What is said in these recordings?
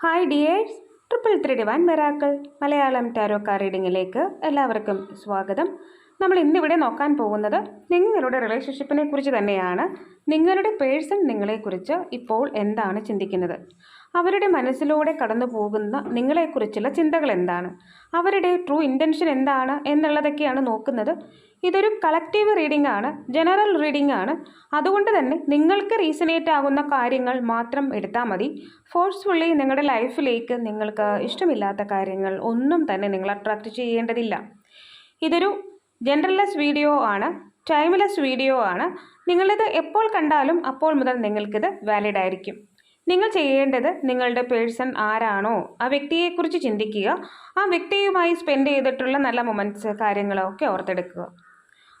Hi dears triple three divine മെറാക്കൾ Malayalam tarot card റീഡിങ്ങിലേക്ക് എല്ലാവർക്കും സ്വാഗതം. നമ്മൾ ഇന്നിവിടെ നോക്കാൻ പോകുന്നത് നിങ്ങളുടെ റിലേഷൻഷിപ്പിനെ കുറിച്ച് തന്നെയാണ്. നിങ്ങളുടെ പേഴ്സൺ നിങ്ങളെക്കുറിച്ച് ഇപ്പോൾ എന്താണ് ചിന്തിക്കുന്നത്? അവരുടെ മനസ്സിലൂടെ കടന്നു പോകുന്ന നിങ്ങളെക്കുറിച്ചുള്ള ചിന്തകൾ എന്താണ്? അവരുടെ ട്രൂ ഇന്റൻഷൻ എന്താണ് എന്നുള്ളതൊക്കെയാണ് നോക്കുന്നത്. ഇതൊരു കളക്റ്റീവ് റീഡിംഗ് ആണ് ജനറൽ റീഡിംഗ് ആണ്. അതുകൊണ്ട് തന്നെ നിങ്ങൾക്ക് റീസണേറ്റ് ആകുന്ന കാര്യങ്ങൾ മാത്രം എടുത്താൽ മതി. ഫോഴ്സ്ഫുള്ളി നിങ്ങളുടെ ലൈഫിലേക്ക് നിങ്ങൾക്ക് ഇഷ്ടമില്ലാത്ത കാര്യങ്ങൾ ഒന്നും തന്നെ നിങ്ങൾ അട്രാക്റ്റ് ചെയ്യേണ്ടതില്ല. ഇതൊരു ജനറൽലെസ് വീഡിയോ ആണ് ടൈംലെസ് വീഡിയോ ആണ്. നിങ്ങളിത് എപ്പോൾ കണ്ടാലും അപ്പോൾ മുതൽ നിങ്ങൾക്കിത് വാലിഡ് ആയിരിക്കും. നിങ്ങൾ ചെയ്യേണ്ടത് നിങ്ങളുടെ പേഴ്സൺ ആരാണോ ആ വ്യക്തിയെക്കുറിച്ച് ചിന്തിക്കുക. ആ വ്യക്തിയുമായി സ്പെൻഡ് ചെയ്തിട്ടുള്ള നല്ല മൊമെന്റ്സ് കാര്യങ്ങളൊക്കെ ഓർത്തെടുക്കുക.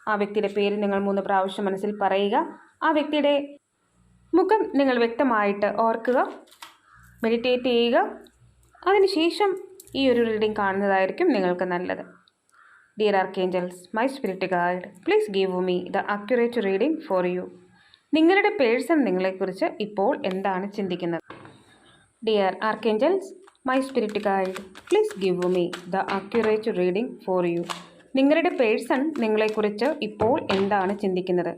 ആ വ്യക്തിയുടെ പേര് നിങ്ങൾ മൂന്ന് പ്രാവശ്യം മനസ്സിൽ പറയുക. ആ വ്യക്തിയുടെ മുഖം നിങ്ങൾ വ്യക്തമായിട്ട് ഓർക്കുക. മെഡിറ്റേറ്റ് ചെയ്യുക. അതിനുശേഷം ഈ ഒരു റീഡിംഗ് കാണുന്നതായിരിക്കും നിങ്ങൾക്ക് നല്ലത്. Dear archangels my spirit guard please give me the accurate reading for you നിങ്ങളുടെ പേഴ്സൺ നിങ്ങളെക്കുറിച്ച് ഇപ്പോൾ എന്താണ് ചിന്തിക്കുന്നത്? Dear archangels my spirit guide please give me the accurate reading for you നിങ്ങളുടെ പേഴ്സൺ നിങ്ങളെക്കുറിച്ച് ഇപ്പോൾ എന്താണ് ചിന്തിക്കുന്നത്?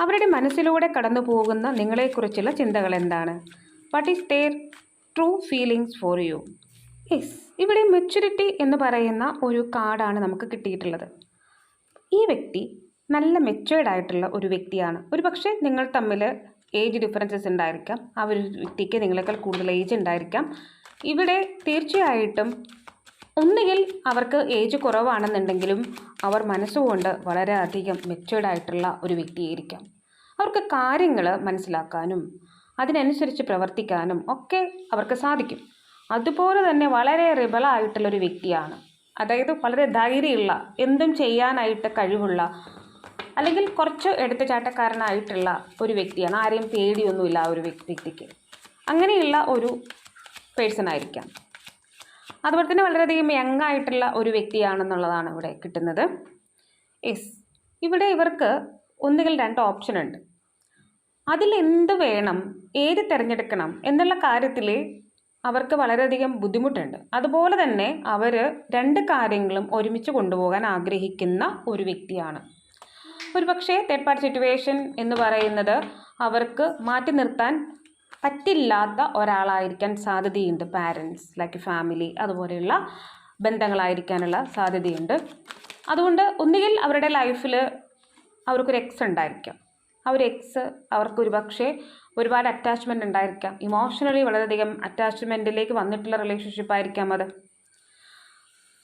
അവരുടെ മനസ്സിലൂടെ കടന്നു പോകുന്ന നിങ്ങളെക്കുറിച്ചുള്ള ചിന്തകൾ എന്താണ്? What is their true feelings for you yes ഇവിടെ മെച്യൂരിറ്റി എന്ന് പറയുന്ന ഒരു കാർഡാണ് നമുക്ക് കിട്ടിയിട്ടുള്ളത്. ഈ വ്യക്തി നല്ല മെച്ചുവേർഡ് ആയിട്ടുള്ള ഒരു വ്യക്തിയാണ്. ഒരു പക്ഷേ നിങ്ങൾ തമ്മിൽ ഏജ് ഡിഫറൻസസ് ഉണ്ടായിരിക്കാം. ആ ഒരു വ്യക്തിക്ക് നിങ്ങളെക്കാൾ കൂടുതൽ ഏജ് ഉണ്ടായിരിക്കാം. ഇവിടെ തീർച്ചയായിട്ടും ഒന്നുകിൽ അവർക്ക് ഏജ് കുറവാണെന്നുണ്ടെങ്കിലും അവർ മനസ്സുകൊണ്ട് വളരെയധികം മെച്ചുവേർഡ് ആയിട്ടുള്ള ഒരു വ്യക്തിയായിരിക്കാം. അവർക്ക് കാര്യങ്ങൾ മനസ്സിലാക്കാനും അതിനനുസരിച്ച് പ്രവർത്തിക്കാനും ഒക്കെ അവർക്ക് സാധിക്കും. അതുപോലെ തന്നെ വളരെ റിബലായിട്ടുള്ള ഒരു വ്യക്തിയാണ്. അതായത് വളരെ ധൈര്യമുള്ള എന്തും ചെയ്യാനായിട്ട് കഴിവുള്ള അല്ലെങ്കിൽ കുറച്ച് എടുത്തുചാട്ടക്കാരനായിട്ടുള്ള ഒരു വ്യക്തിയാണ്. ആരെയും പേടിയൊന്നുമില്ല ആ ഒരു വ്യക്തിക്ക്. അങ്ങനെയുള്ള ഒരു പേഴ്സൺ ആയിരിക്കാം അതുപോലെ തന്നെ വളരെയധികം യങ് ആയിട്ടുള്ള ഒരു വ്യക്തിയാണെന്നുള്ളതാണ് ഇവിടെ കിട്ടുന്നത്. യെസ് ഇവിടെ ഇവർക്ക് ഒന്നുകിൽ രണ്ട് ഓപ്ഷൻ ഉണ്ട് അതിൽ എന്ത് വേണം ഏത് തിരഞ്ഞെടുക്കണം എന്നുള്ള കാര്യത്തിൽ അവർക്ക് വളരെയധികം ബുദ്ധിമുട്ടുണ്ട്. അതുപോലെ തന്നെ അവർ രണ്ട് കാര്യങ്ങളും ഒരുമിച്ച് കൊണ്ടുപോകാൻ ആഗ്രഹിക്കുന്ന ഒരു വ്യക്തിയാണ്. ഒരുപക്ഷെ തേർഡ് പാർട്ടി സിറ്റുവേഷൻ എന്ന് പറയുന്നത് അവർക്ക് മാറ്റി നിർത്താൻ പറ്റില്ലാത്ത ഒരാളായിരിക്കാൻ സാധ്യതയുണ്ട്. പാരൻസ് ലൈക്ക് ഫാമിലി അതുപോലെയുള്ള ബന്ധങ്ങളായിരിക്കാനുള്ള സാധ്യതയുണ്ട്. അതുകൊണ്ട് ഒന്നുകിൽ അവരുടെ ലൈഫിൽ അവർക്കൊരു എക്സ് ഉണ്ടായിരിക്കാം. ആ ഒരു എക്സ് അവർക്ക് ഒരു പക്ഷേ ഒരുപാട് അറ്റാച്ച്മെന്റ് ഉണ്ടായിരിക്കാം. ഇമോഷണലി വളരെയധികം അറ്റാച്ച്മെന്റിലേക്ക് വന്നിട്ടുള്ള റിലേഷൻഷിപ്പ് ആയിരിക്കാം അത്.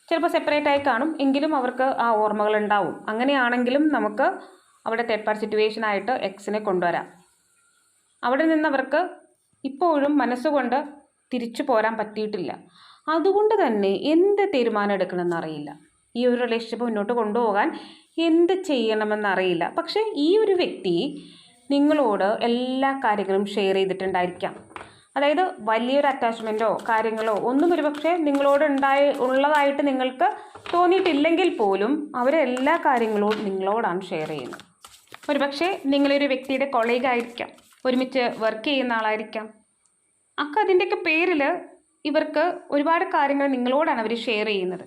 ചിലപ്പോൾ സെപ്പറേറ്റ് ആയി കാണും. എങ്കിലും അവർക്ക് ആ ഓർമ്മകൾ ഉണ്ടാവും. അങ്ങനെയാണെങ്കിലും നമുക്ക് അവിടെ തേർഡ് പാർട്ടി സിറ്റുവേഷൻ ആയിട്ട് എക്സിനെ കൊണ്ടുവരാം. അവിടെ നിന്ന് അവർക്ക് ഇപ്പോഴും മനസ്സുകൊണ്ട് തിരിച്ചു പോരാൻ പറ്റിയിട്ടില്ല. അതുകൊണ്ട് തന്നെ എന്ത് തീരുമാനം എടുക്കണമെന്ന് അറിയില്ല. ഈ ഒരു റിലേഷൻഷിപ്പ് മുന്നോട്ട് കൊണ്ടുപോകാൻ എന്ത് ചെയ്യണമെന്നറിയില്ല പക്ഷേ ഈ ഒരു വ്യക്തി നിങ്ങളോട് എല്ലാ കാര്യങ്ങളും ഷെയർ ചെയ്തിട്ടുണ്ടായിരിക്കാം. അതായത് വലിയൊരു അറ്റാച്ച്മെന്റോ കാര്യങ്ങളോ ഒന്നും ഒരുപക്ഷെ നിങ്ങളോട് ഉണ്ടായി ഉള്ളതായിട്ട് നിങ്ങൾക്ക് തോന്നിയിട്ടില്ലെങ്കിൽ പോലും അവരെല്ലാ കാര്യങ്ങളും നിങ്ങളോടാണ് ഷെയർ ചെയ്യുന്നത്. ഒരുപക്ഷെ നിങ്ങളൊരു വ്യക്തിയുടെ കൊളീഗ് ആയിരിക്കാം ഒരുമിച്ച് വർക്ക് ചെയ്യുന്ന ആളായിരിക്കാം. അക്ക അതിന്റെയൊക്കെ പേരിൽ ഇവർക്ക് ഒരുപാട് കാര്യങ്ങൾ നിങ്ങളോടാണ് അവർ ഷെയർ ചെയ്യുന്നത്.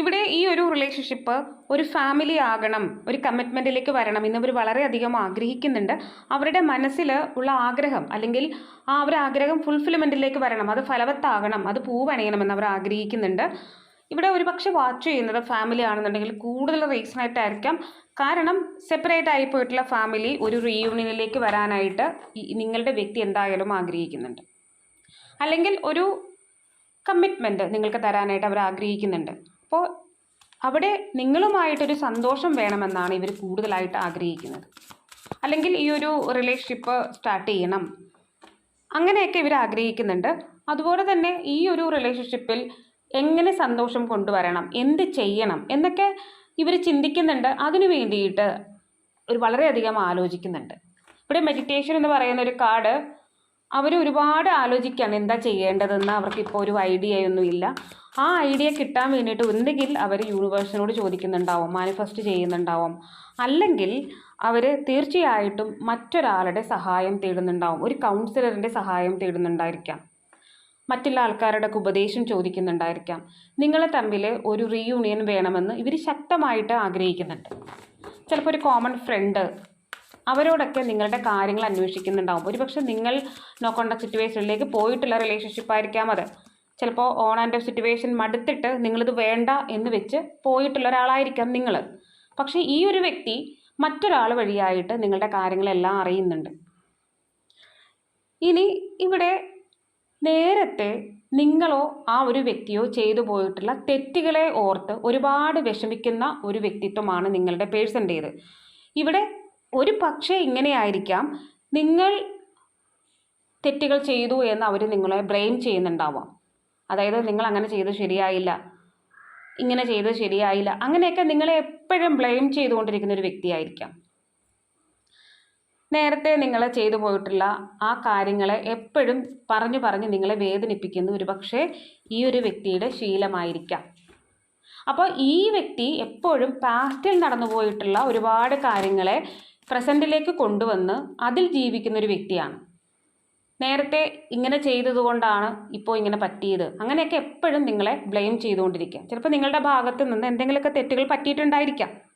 ഇവിടെ ഈ ഒരു റിലേഷൻഷിപ്പ് ഒരു ഫാമിലി ആകണം ഒരു കമ്മിറ്റ്മെന്റിലേക്ക് വരണം എന്നിവർ വളരെയധികം ആഗ്രഹിക്കുന്നുണ്ട്. അവരുടെ മനസ്സിൽ ഉള്ള ആഗ്രഹം അല്ലെങ്കിൽ ആ ഒരു ആഗ്രഹം ഫുൾഫിൽമെന്റിലേക്ക് വരണം അത് ഫലവത്താകണം അത് പൂവണിയണമെന്ന് അവർ ആഗ്രഹിക്കുന്നുണ്ട്. ഇവിടെ ഒരുപക്ഷെ വാച്ച് ചെയ്യുന്നത് ഫാമിലി ആണെന്നുണ്ടെങ്കിൽ കൂടുതൽ റീസൺ ആയിട്ടായിരിക്കാം. കാരണം സെപ്പറേറ്റ് ആയി പോയിട്ടുള്ള ഫാമിലി ഒരു റീയൂണിയനിലേക്ക് വരാനായിട്ട് നിങ്ങളുടെ വ്യക്തി എന്തായാലും ആഗ്രഹിക്കുന്നുണ്ട്. അല്ലെങ്കിൽ ഒരു കമ്മിറ്റ്മെന്റ് നിങ്ങൾക്ക് തരാനായിട്ട് അവർ ആഗ്രഹിക്കുന്നുണ്ട്. അപ്പോൾ അവിടെ നിങ്ങളുമായിട്ടൊരു സന്തോഷം വേണമെന്നാണ് ഇവർ കൂടുതലായിട്ട് ആഗ്രഹിക്കുന്നത്. അല്ലെങ്കിൽ ഈ ഒരു റിലേഷൻഷിപ്പ് സ്റ്റാർട്ട് ചെയ്യണം. അങ്ങനെയൊക്കെ ഇവർ ആഗ്രഹിക്കുന്നുണ്ട്. അതുപോലെ തന്നെ ഈ ഒരു റിലേഷൻഷിപ്പിൽ എങ്ങനെ സന്തോഷം കൊണ്ടുവരണം എന്ത് ചെയ്യണം എന്നൊക്കെ ഇവർ ചിന്തിക്കുന്നുണ്ട്. അതിനു വേണ്ടിയിട്ട് ഒരു വളരെയധികം ആലോചിക്കുന്നുണ്ട്. ഇവിടെ മെഡിറ്റേഷൻ എന്ന് പറയുന്ന ഒരു കാർഡ് അവർ ഒരുപാട് ആലോചിക്കുകയാണ് എന്താ ചെയ്യേണ്ടതെന്ന്. അവർക്കിപ്പോൾ ഒരു ഐഡിയ ഒന്നുമില്ല. ആ ഐഡിയ കിട്ടാൻ വേണ്ടിയിട്ട് ഒന്നുകിൽ അവർ യൂണിവേഴ്സിനോട് ചോദിക്കുന്നുണ്ടാവും മാനിഫെസ്റ്റ് ചെയ്യുന്നുണ്ടാവും. അല്ലെങ്കിൽ അവർ തീർച്ചയായിട്ടും മറ്റൊരാളുടെ സഹായം തേടുന്നുണ്ടാവും ഒരു കൗൺസിലറിന്റെ സഹായം തേടുന്നുണ്ടായിരിക്കാം. മറ്റുള്ള ആൾക്കാരുടെയൊക്കെ ഉപദേശം ചോദിക്കുന്നുണ്ടായിരിക്കാം. നിങ്ങളെ തമ്മിൽ ഒരു റീയൂണിയൻ വേണമെന്ന് ഇവർ ശക്തമായിട്ട് ആഗ്രഹിക്കുന്നുണ്ട്. ചിലപ്പോൾ ഒരു കോമൺ ഫ്രണ്ട് അവരോടൊക്കെ നിങ്ങളുടെ കാര്യങ്ങൾ അന്വേഷിക്കുന്നുണ്ടാവും. ഒരുപക്ഷെ നിങ്ങൾ നോ കോണ്ടാക്ട് സിറ്റുവേഷനിലേക്ക് പോയിട്ടുള്ള റിലേഷൻഷിപ്പ് ആയിരിക്കാം അത്. ചിലപ്പോൾ ഓൺ ആൻഡ് ഓഫ് സിറ്റുവേഷൻ മടുത്തിട്ട് നിങ്ങളിത് വേണ്ട എന്ന് വെച്ച് പോയിട്ടുള്ള ഒരാളായിരിക്കാം നിങ്ങൾ പക്ഷേ ഈ ഒരു വ്യക്തി മറ്റൊരാൾ വഴിയായിട്ട് നിങ്ങളുടെ കാര്യങ്ങളെല്ലാം അറിയുന്നുണ്ട്. ഇനി ഇവിടെ നേരത്തെ നിങ്ങളോ ആ ഒരു വ്യക്തിയോ ചെയ്തു പോയിട്ടുള്ള തെറ്റുകളെ ഓർത്ത് ഒരുപാട് വിഷമിക്കുന്ന ഒരു വ്യക്തിത്വമാണ് നിങ്ങളുടെ പേഴ്സന്റേത്. ഇവിടെ ഒരു പക്ഷേ ഇങ്ങനെയായിരിക്കാം നിങ്ങൾ തെറ്റുകൾ ചെയ്തു എന്ന് അവർ നിങ്ങളെ ബ്ലെയിം ചെയ്യുന്നുണ്ടാവാം. അതായത് നിങ്ങൾ അങ്ങനെ ചെയ്ത് ശരിയായില്ല ഇങ്ങനെ ചെയ്ത് ശരിയായില്ല അങ്ങനെയൊക്കെ നിങ്ങളെ എപ്പോഴും ബ്ലെയിം ചെയ്തുകൊണ്ടിരിക്കുന്ന ഒരു വ്യക്തിയായിരിക്കാം. നേരത്തെ നിങ്ങൾ ചെയ്തു പോയിട്ടുള്ള ആ കാര്യങ്ങളെ എപ്പോഴും പറഞ്ഞു പറഞ്ഞ് നിങ്ങളെ വേദനിപ്പിക്കുന്ന ഒരു പക്ഷേ ഈ ഒരു വ്യക്തിയുടെ ശീലമായിരിക്കാം. അപ്പോൾ ഈ വ്യക്തി എപ്പോഴും പാസ്റ്റിൽ നടന്നു പോയിട്ടുള്ള ഒരുപാട് കാര്യങ്ങളെ പ്രസന്റിലേക്ക് കൊണ്ടുവന്ന് അതിൽ ജീവിക്കുന്ന ഒരു വ്യക്തിയാണ്. നേരത്തെ ഇങ്ങനെ ചെയ്തതുകൊണ്ടാണ് ഇപ്പോൾ ഇങ്ങനെ പറ്റിയത്. അങ്ങനെയൊക്കെ എപ്പോഴും നിങ്ങളെ ബ്ലെയിം ചെയ്തുകൊണ്ടിരിക്കുക. ചിലപ്പോൾ നിങ്ങളുടെ ഭാഗത്ത് നിന്ന് എന്തെങ്കിലുമൊക്കെ തെറ്റുകൾ പറ്റിയിട്ടുണ്ടായിരിക്കാം.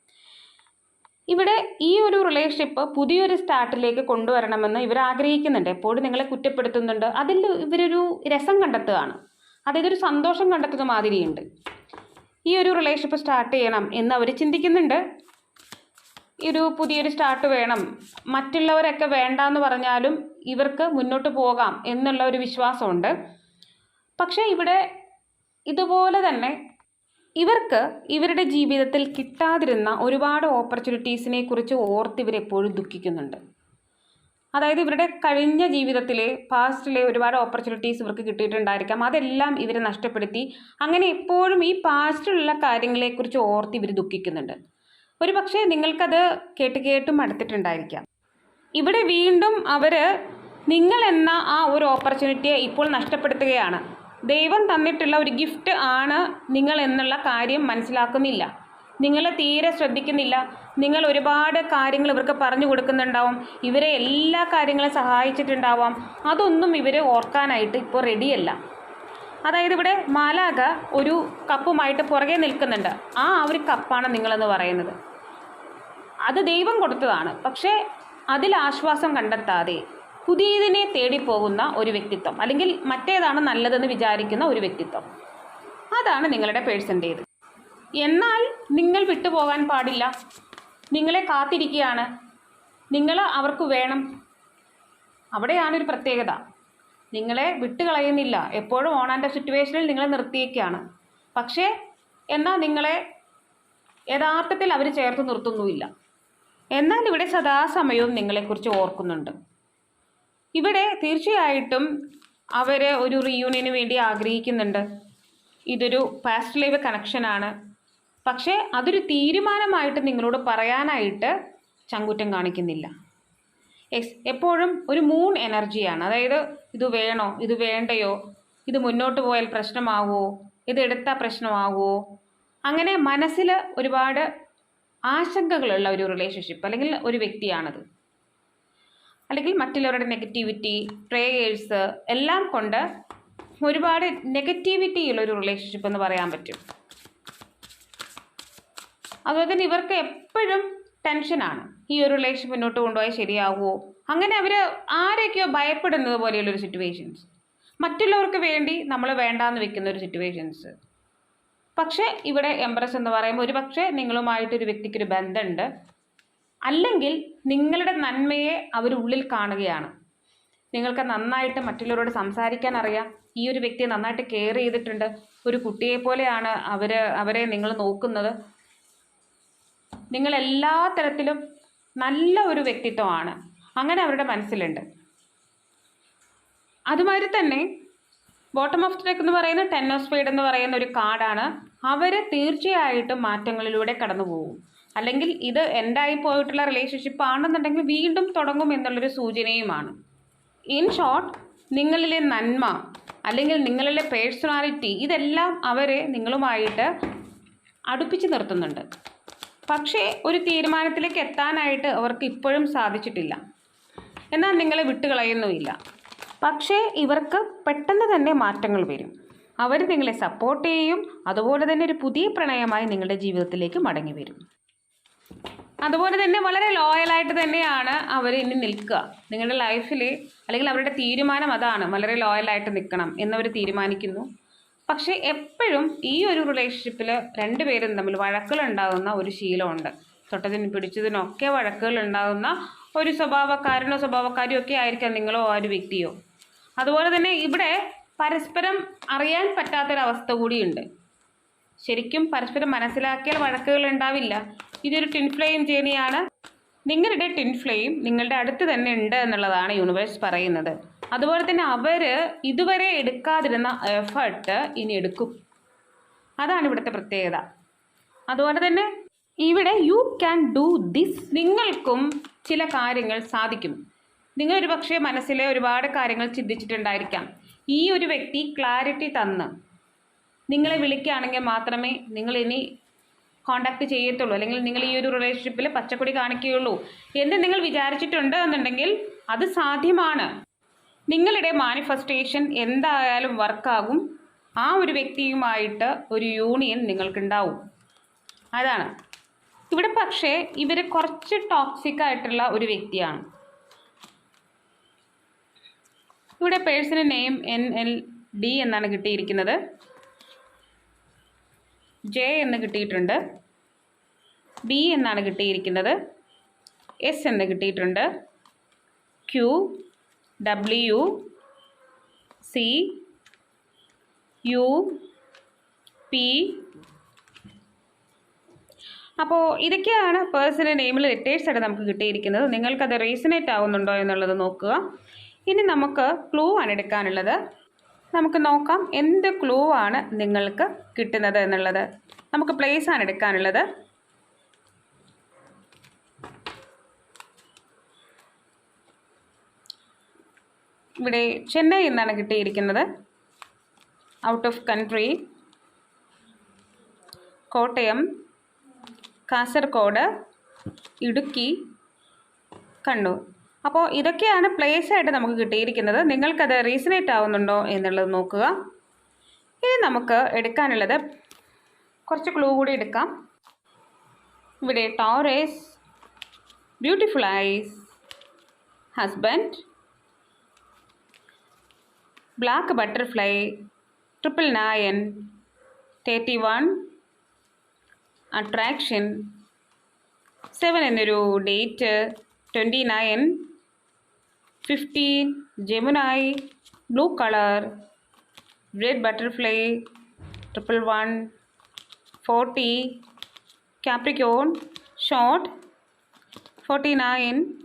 ഇവിടെ ഈ ഒരു റിലേഷൻഷിപ്പ് പുതിയൊരു സ്റ്റാർട്ടിലേക്ക് കൊണ്ടുവരണമെന്ന് ഇവർ ആഗ്രഹിക്കുന്നുണ്ട്. എപ്പോഴും നിങ്ങളെ കുറ്റപ്പെടുത്തുന്നുണ്ട്. അതിൽ ഇവരൊരു രസം കണ്ടെത്തുകയാണ്. അതായത് ഒരു സന്തോഷം കണ്ടെത്തുന്ന മാതിരിയുണ്ട്. ഈ ഒരു റിലേഷൻഷിപ്പ് സ്റ്റാർട്ട് ചെയ്യണം എന്ന് അവർ ചിന്തിക്കുന്നുണ്ട്. ഒരു പുതിയൊരു സ്റ്റാർട്ട് വേണം. മറ്റുള്ളവരൊക്കെ വേണ്ട എന്ന് പറഞ്ഞാലും ഇവർക്ക് മുന്നോട്ട് പോകാം എന്നുള്ള ഒരു വിശ്വാസമുണ്ട്. പക്ഷേ ഇവിടെ ഇതുപോലെ തന്നെ ഇവർക്ക് ഇവരുടെ ജീവിതത്തിൽ കിട്ടാതിരുന്ന ഒരുപാട് ഓപ്പർച്യൂണിറ്റീസിനെ കുറിച്ച് ഓർത്ത് ഇവരെപ്പോഴും ദുഃഖിക്കുന്നുണ്ട്. അതായത് ഇവരുടെ കഴിഞ്ഞ ജീവിതത്തിലെ പാസ്റ്റിലെ ഒരുപാട് ഓപ്പർച്യൂണിറ്റീസ് ഇവർക്ക് കിട്ടിയിട്ടുണ്ടായിരിക്കാം. അതെല്ലാം ഇവരെ നഷ്ടപ്പെടുത്തി. അങ്ങനെ എപ്പോഴും ഈ പാസ്റ്റിലുള്ള കാര്യങ്ങളെക്കുറിച്ച് ഓർത്ത് ഇവർ ദുഃഖിക്കുന്നുണ്ട്. ഒരു പക്ഷേ നിങ്ങൾക്കത് കേട്ട് കേട്ട് മടുത്തിട്ടുണ്ടായിരിക്കാം ഇവിടെ വീണ്ടും അവർ നിങ്ങൾ എന്ന ആ ഒരു ഓപ്പർച്യൂണിറ്റിയെ ഇപ്പോൾ നഷ്ടപ്പെടുത്തുകയാണ്. ദൈവം തന്നിട്ടുള്ള ഒരു ഗിഫ്റ്റ് ആണ് നിങ്ങൾ എന്നുള്ള കാര്യം മനസ്സിലാക്കുന്നില്ല. നിങ്ങളെ തീരെ ശ്രദ്ധിക്കുന്നില്ല. നിങ്ങൾ ഒരുപാട് കാര്യങ്ങൾ ഇവർക്ക് പറഞ്ഞു കൊടുക്കുന്നുണ്ടാവും. ഇവരെ എല്ലാ കാര്യങ്ങളും സഹായിച്ചിട്ടുണ്ടാവാം. അതൊന്നും ഇവർ ഓർക്കാനായിട്ട് ഇപ്പോൾ റെഡിയല്ല അതായത് ഇവിടെ മാലാക ഒരു കപ്പുമായിട്ട് പുറകെ നിൽക്കുന്നുണ്ട്. ആ ഒരു കപ്പാണ് നിങ്ങളെന്ന് പറയുന്നത്. അത് ദൈവം കൊടുത്തതാണ്. പക്ഷേ അതിൽ ആശ്വാസം കണ്ടെത്താതെ പുതിയതിനെ തേടിപ്പോകുന്ന ഒരു വ്യക്തിത്വം അല്ലെങ്കിൽ മറ്റേതാണ് നല്ലതെന്ന് വിചാരിക്കുന്ന ഒരു വ്യക്തിത്വം. അതാണ് നിങ്ങളുടെ പേഴ്സന്റേത് എന്നാൽ നിങ്ങൾ വിട്ടുപോകാൻ പാടില്ല. നിങ്ങളെ കാത്തിരിക്കുകയാണ്. നിങ്ങൾ അവർക്ക് വേണം. അവിടെയാണ് ഒരു പ്രത്യേകത. നിങ്ങളെ വിട്ടുകളയുന്നില്ല. എപ്പോഴും ഓൺ ആൻഡ് സിറ്റുവേഷനിൽ നിങ്ങളെ നിർത്തിയേക്കാണ്. പക്ഷേ എന്നാൽ നിങ്ങളെ യഥാർത്ഥത്തിൽ അവർ ചേർത്ത് നിർത്തുന്നുമില്ല. എന്നാൽ ഇവിടെ സദാസമയവും നിങ്ങളെക്കുറിച്ച് ഓർക്കുന്നുണ്ട്. ഇവിടെ തീർച്ചയായിട്ടും അവർ ഒരു റീയൂണിയന് വേണ്ടി ആഗ്രഹിക്കുന്നുണ്ട്. ഇതൊരു പാസ്റ്റ് ലൈവ് കണക്ഷനാണ് പക്ഷേ അതൊരു തീരുമാനമായിട്ട് നിങ്ങളോട് പറയാനായിട്ട് ചങ്കുറ്റം കാണിക്കുന്നില്ല. എസ് എപ്പോഴും ഒരു മൂൺ എനർജിയാണ് അതായത് ഇത് വേണോ ഇത് വേണ്ടയോ ഇത് മുന്നോട്ട് പോയാൽ പ്രശ്നമാകുമോ ഇത് എടുത്താൽ പ്രശ്നമാകുമോ അങ്ങനെ മനസ്സിൽ ഒരുപാട് ആശങ്കകളുള്ള ഒരു റിലേഷൻഷിപ്പ് അല്ലെങ്കിൽ ഒരു വ്യക്തിയാണത്. അല്ലെങ്കിൽ മറ്റുള്ളവരുടെ നെഗറ്റിവിറ്റി പ്രേയേഴ്സ് എല്ലാം കൊണ്ട് ഒരുപാട് നെഗറ്റിവിറ്റി ഉള്ള ഒരു റിലേഷൻഷിപ്പ് എന്ന് പറയാൻ പറ്റും. അതുപോലെ തന്നെ ഇവർക്ക് എപ്പോഴും ടെൻഷനാണ് ഈ ഒരു റിലേഷൻഷിപ്പ് മുന്നോട്ട് കൊണ്ടുപോയാൽ ശരിയാവുമോ? അങ്ങനെ അവർ ആരെയൊക്കെയോ ഭയപ്പെടുന്നത് പോലെയുള്ളൊരു സിറ്റുവേഷൻസ് മറ്റുള്ളവർക്ക് വേണ്ടി നമ്മൾ വേണ്ടാന്ന് വെക്കുന്ന ഒരു സിറ്റുവേഷൻസ് പക്ഷേ ഇവിടെ എംപ്രസ് എന്ന് പറയുമ്പോൾ ഒരു പക്ഷേ നിങ്ങളുമായിട്ടൊരു വ്യക്തിക്കൊരു ബന്ധമുണ്ട്. അല്ലെങ്കിൽ നിങ്ങളുടെ നന്മയെ അവരുള്ളിൽ കാണുകയാണ്. നിങ്ങൾക്ക് നന്നായിട്ട് മറ്റുള്ളവരോട് സംസാരിക്കാൻ അറിയാം. ഈ ഒരു വ്യക്തിയെ നന്നായിട്ട് കെയർ ചെയ്തിട്ടുണ്ട്. ഒരു കുട്ടിയെ പോലെയാണ് അവർ അവരെ നിങ്ങൾ നോക്കുന്നത്. നിങ്ങൾ എല്ലാ തരത്തിലും നല്ല ഒരു വ്യക്തിത്വമാണ്. അങ്ങനെ അവരുടെ മനസ്സിലുണ്ട്. അതുമാതിരി തന്നെ ബോട്ടം ഓഫ് ഡെക്ക് എന്ന് പറയുന്ന ടെൻ ഓഫ് സ്പീഡ് എന്ന് പറയുന്ന ഒരു കാർഡാണ് അവർ തീർച്ചയായിട്ടും മാറ്റങ്ങളിലൂടെ കടന്നു പോകും അല്ലെങ്കിൽ ഇത് എൻഡായി പോയിട്ടുള്ള റിലേഷൻഷിപ്പ് ആണെന്നുണ്ടെങ്കിൽ വീണ്ടും തുടങ്ങും എന്നുള്ളൊരു സൂചനയുമാണ്. ഇൻ ഷോർട്ട് നിങ്ങളിലെ നന്മ അല്ലെങ്കിൽ നിങ്ങളിലെ പേഴ്സണാലിറ്റി ഇതെല്ലാം അവരെ നിങ്ങളുമായിട്ട് അടുപ്പിച്ച് നിർത്തുന്നുണ്ട്. പക്ഷേ ഒരു തീരുമാനത്തിലേക്ക് എത്താനായിട്ട് അവർക്ക് ഇപ്പോഴും സാധിച്ചിട്ടില്ല. എന്നാൽ നിങ്ങളെ വിട്ടുകളയുന്നുമില്ല. പക്ഷേ ഇവർക്ക് പെട്ടെന്ന് തന്നെ മാറ്റങ്ങൾ വരും. അവർ നിങ്ങളെ സപ്പോർട്ട് ചെയ്യും. അതുപോലെ തന്നെ ഒരു പുതിയ പ്രണയമായി നിങ്ങളുടെ ജീവിതത്തിലേക്ക് മടങ്ങി വരും. അതുപോലെ തന്നെ വളരെ ലോയലായിട്ട് തന്നെയാണ് അവർ ഇനി നിൽക്കുക. നിങ്ങളുടെ ലൈഫിൽ അല്ലെങ്കിൽ അവരുടെ തീരുമാനം അതാണ്. വളരെ ലോയലായിട്ട് നിൽക്കണം എന്നവർ തീരുമാനിക്കുന്നു. പക്ഷേ എപ്പോഴും ഈ ഒരു റിലേഷൻഷിപ്പിൽ രണ്ടുപേരും തമ്മിൽ വഴക്കുകൾ ഉണ്ടാകുന്ന ഒരു ശീലമുണ്ട്. തൊട്ടതിനും പിടിച്ചതിനൊക്കെ വഴക്കുകൾ ഉണ്ടാകുന്ന ഒരു സ്വഭാവക്കാരനോ സ്വഭാവക്കാരിയോ ഒക്കെ ആയിരിക്കാം നിങ്ങളോ ആ ഒരു വ്യക്തിയോ. അതുപോലെ തന്നെ ഇവിടെ പരസ്പരം അറിയാൻ പറ്റാത്തൊരവസ്ഥ കൂടിയുണ്ട്. ശരിക്കും പരസ്പരം മനസ്സിലാക്കിയാൽ വഴക്കുകൾ ഉണ്ടാവില്ല. ഇതൊരു ടിൻ ഫ്ലെയിം ജേണിയാണ്. നിങ്ങളുടെ ടിൻ ഫ്ലെയിം നിങ്ങളുടെ അടുത്ത് തന്നെ ഉണ്ട് എന്നുള്ളതാണ് യൂണിവേഴ്സ് പറയുന്നത്. അതുപോലെ തന്നെ അവർ ഇതുവരെ എടുക്കാതിരുന്ന എഫേർട്ട് ഇനി എടുക്കും. അതാണ് ഇവിടുത്തെ പ്രത്യേകത. അതുപോലെ തന്നെ ഇവിടെ യു ക്യാൻ ഡു ദിസ്. നിങ്ങൾക്കും ചില കാര്യങ്ങൾ സാധിക്കും. നിങ്ങൾ ഒരു പക്ഷേ മനസ്സിലെ ഒരുപാട് കാര്യങ്ങൾ ചിന്തിച്ചിട്ടുണ്ടായിരിക്കാം. ഈ ഒരു വ്യക്തി ക്ലാരിറ്റി തന്ന്. നിങ്ങളെ വിളിക്കുകയാണെങ്കിൽ മാത്രമേ നിങ്ങൾ ഇനി കോണ്ടാക്ട് ചെയ്യത്തുള്ളൂ. അല്ലെങ്കിൽ നിങ്ങൾ ഈ ഒരു റിലേഷൻഷിപ്പിൽ പച്ചക്കൊടി കാണിക്കുകയുള്ളൂ. എന്ന് നിങ്ങൾ വിചാരിച്ചിട്ടുണ്ട് എന്നുണ്ടെങ്കിൽ അത് സാധ്യമാണ്. നിങ്ങളുടെ മാനിഫെസ്റ്റേഷൻ എന്തായാലും വർക്കാകും ആ ഒരു വ്യക്തിയുമായിട്ട് ഒരു യൂണിയൻ നിങ്ങൾക്കുണ്ടാവും. അതാണ്. ഇവിടെ പക്ഷേ ഇവർ കുറച്ച് ടോക്സിക് ആയിട്ടുള്ള ഒരു വ്യക്തിയാണ്. ഇവിടെ personal name N L D എന്നാണ് കിട്ടിയിരിക്കുന്നത്. ജെ എന്ന് കിട്ടിയിട്ടുണ്ട്. ബി എന്നാണ് കിട്ടിയിരിക്കുന്നത്. എസ് എന്ന് കിട്ടിയിട്ടുണ്ട്. Q W C U P. അപ്പോൾ ഇതൊക്കെയാണ് പേഴ്സണൽ നെയിമിൽ ലെറ്റേഴ്സായിട്ട് നമുക്ക് കിട്ടിയിരിക്കുന്നത്. നിങ്ങൾക്കത് റീസണേറ്റ് ആവുന്നുണ്ടോ എന്നുള്ളത് നോക്കുക. ഇനി നമുക്ക് ക്ലൂ ആണ് എടുക്കാനുള്ളത്. നമുക്ക് നോക്കാം എന്ത് ക്ലൂ ആണ് നിങ്ങൾക്ക് കിട്ടുന്നത് എന്നുള്ളത്. നമുക്ക് പ്ലേസ് ആണ് എടുക്കാനുള്ളത്. ഇവിടെ ചെന്നൈ എന്നാണ് കിട്ടിയിരിക്കുന്നത്. Out of country Kottayam. Kasaragod. Idukki. Kannur. അപ്പോൾ ഇതൊക്കെയാണ് പ്ലേസ് ആയിട്ട് നമുക്ക് കിട്ടിയിരിക്കുന്നത്. നിങ്ങൾക്കത് റീസണേറ്റ് ആവുന്നുണ്ടോ എന്നുള്ളത് നോക്കുക. ഇനി നമുക്ക് എടുക്കാനുള്ളത് കുറച്ച് ക്ലൂ കൂടി എടുക്കാം. ഇവിടെ Taurus beautiful husband black butterfly triple nine thirty one attraction seven എന്നൊരു date twenty nine 15 Gemini blue color red butterfly triple one 40 Capricorn short 49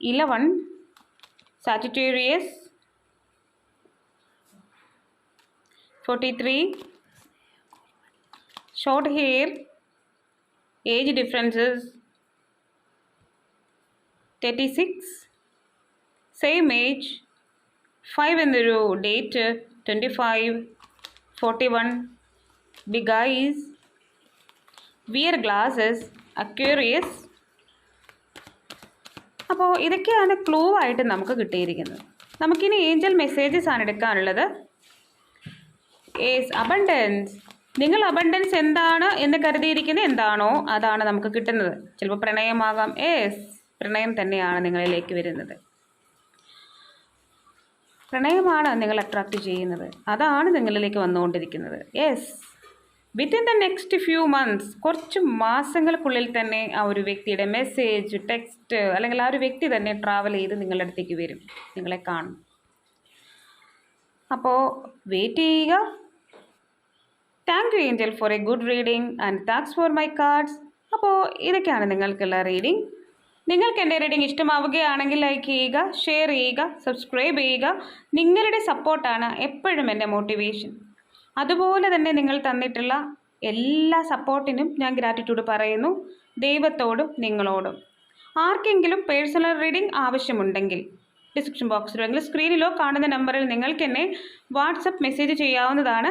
11 Sagittarius 43 short hair age differences 36 same age 5 എന്നൊരു date twenty five forty one big eyes wear glasses Aquarius അപ്പോൾ ഇതൊക്കെയാണ് clue ആയിട്ട് നമുക്ക് കിട്ടിയിരിക്കുന്നത്. നമുക്കിനി angel messages ആണ് എടുക്കാനുള്ളത്. Ace abundance നിങ്ങൾ അബണ്ടൻസ് എന്താണ് എന്ന് കരുതിയിരിക്കുന്നത് എന്താണോ അതാണ് നമുക്ക് കിട്ടുന്നത്. ചിലപ്പോൾ പ്രണയമാകാം. ഏസ് പ്രണയം തന്നെയാണ് നിങ്ങളിലേക്ക് വരുന്നത്. പ്രണയമാണ് നിങ്ങൾ അട്രാക്റ്റ് ചെയ്യുന്നത്. അതാണ് നിങ്ങളിലേക്ക് വന്നുകൊണ്ടിരിക്കുന്നത്. Yes within the next few months കുറച്ച് മാസങ്ങൾക്കുള്ളിൽ തന്നെ ആ ഒരു വ്യക്തിയുടെ മെസ്സേജ് ടെക്സ്റ്റ് അല്ലെങ്കിൽ ആ ഒരു വ്യക്തി തന്നെ ട്രാവൽ ചെയ്ത് നിങ്ങളുടെ അടുത്തേക്ക് വരും. നിങ്ങളെ കാണും. അപ്പോൾ വെയിറ്റ് ചെയ്യുക. Thank you angel for a good reading and thanks for my cards അപ്പോൾ ഇതൊക്കെയാണ് നിങ്ങൾക്കുള്ള റീഡിംഗ് നിങ്ങൾക്ക് എന്റെ റീഡിംഗ് ഇഷ്ടമാവുകയാണെങ്കിൽ ലൈക്ക് ചെയ്യുക ഷെയർ ചെയ്യുക സബ്സ്ക്രൈബ് ചെയ്യുക. നിങ്ങളുടെ സപ്പോർട്ടാണ് എപ്പോഴും എന്റെ മോട്ടിവേഷൻ അതുപോലെ തന്നെ നിങ്ങൾ തന്നിട്ടുള്ള എല്ലാ സപ്പോർട്ടിനും ഞാൻ ഗ്രാറ്റിറ്റ്യൂഡ് പറയുന്നു ദൈവത്തോടും നിങ്ങളോടും. ആർക്കെങ്കിലും പേഴ്സണൽ റീഡിംഗ് ആവശ്യമുണ്ടെങ്കിൽ ഡിസ്ക്രിപ്ഷൻ ബോക്സിലോ അല്ലെങ്കിൽ സ്ക്രീനിലോ കാണുന്ന നമ്പറിൽ നിങ്ങൾക്ക് എന്നെ വാട്സപ്പ് മെസ്സേജ് ചെയ്യാവുന്നതാണ്.